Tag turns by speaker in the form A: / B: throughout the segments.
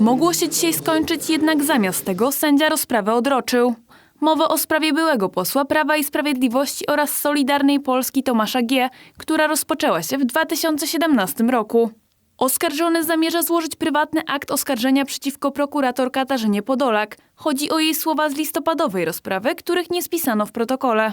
A: Mogło się dzisiaj skończyć, jednak zamiast tego sędzia rozprawę odroczył. Mowa o sprawie byłego posła Prawa i Sprawiedliwości oraz Solidarnej Polski Tomasza G., która rozpoczęła się w 2017 roku. Oskarżony zamierza złożyć prywatny akt oskarżenia przeciwko prokurator Katarzynie Podolak. Chodzi o jej słowa z listopadowej rozprawy, których nie spisano w protokole.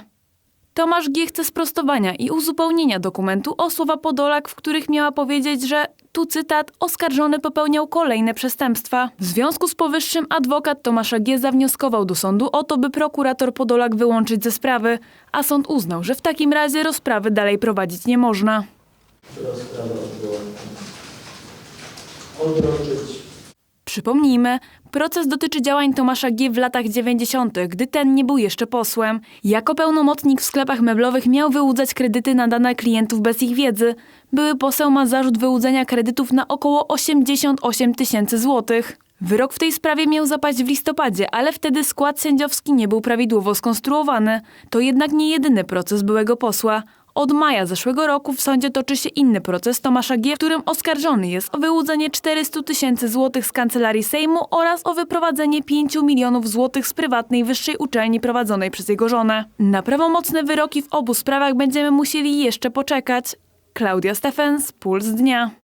A: Tomasz G. chce sprostowania i uzupełnienia dokumentu o słowa Podolak, w których miała powiedzieć, że, tu cytat, oskarżony popełniał kolejne przestępstwa. W związku z powyższym adwokat Tomasza G. zawnioskował do sądu o to, by prokurator Podolak wyłączyć ze sprawy, a sąd uznał, że w takim razie rozprawy dalej prowadzić nie można.
B: rozprawy odroczyć.
A: Przypomnijmy, proces dotyczy działań Tomasza G. w latach 90., gdy ten nie był jeszcze posłem. Jako pełnomocnik w sklepach meblowych miał wyłudzać kredyty nadane klientów bez ich wiedzy. Były poseł ma zarzut wyłudzenia kredytów na około 88 tysięcy złotych. Wyrok w tej sprawie miał zapaść w listopadzie, ale wtedy skład sędziowski nie był prawidłowo skonstruowany. To jednak nie jedyny proces byłego posła. Od maja zeszłego roku w sądzie toczy się inny proces Tomasza G., w którym oskarżony jest o wyłudzenie 400 tysięcy złotych z kancelarii Sejmu oraz o wyprowadzenie 5 milionów złotych z prywatnej wyższej uczelni prowadzonej przez jego żonę. Na prawomocne wyroki w obu sprawach będziemy musieli jeszcze poczekać. Klaudia Stefens, Puls Dnia.